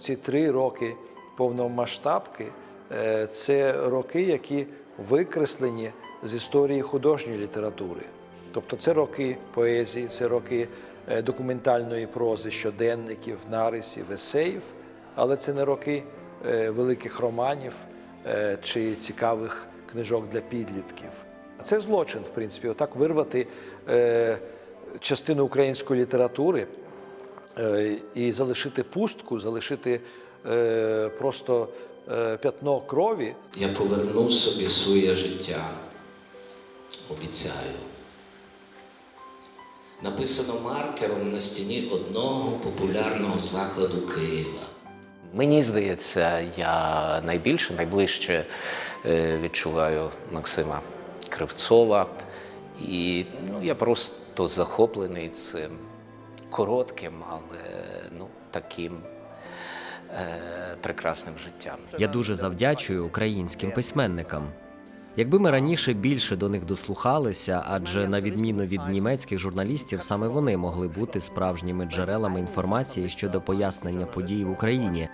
Ці три роки повномасштабки е, це роки, які викреслені з історії художньої літератури. Тобто це роки поезії, це роки е, документальної прози, щоденників, нарисів, есеїв, але це не роки е, великих романів чи цікавих книжок для підлітків. Це злочин, в принципі, отак вирвати частину української літератури і залишити пустку, залишити е, просто е, п'ятно крові. Я поверну собі своє життя. Обіцяю. Написано маркером на стіні одного популярного закладу Києва. Мені здається, я найбільше, найближче е, відчуваю Максима Кривцова. І ну, я просто захоплений цим коротким, але ну, таким е, прекрасним життям. Я дуже завдячую українським письменникам. Якби ми раніше більше до них дослухалися, адже на відміну від німецьких журналістів, саме вони могли бути справжніми джерелами інформації щодо пояснення подій в Україні.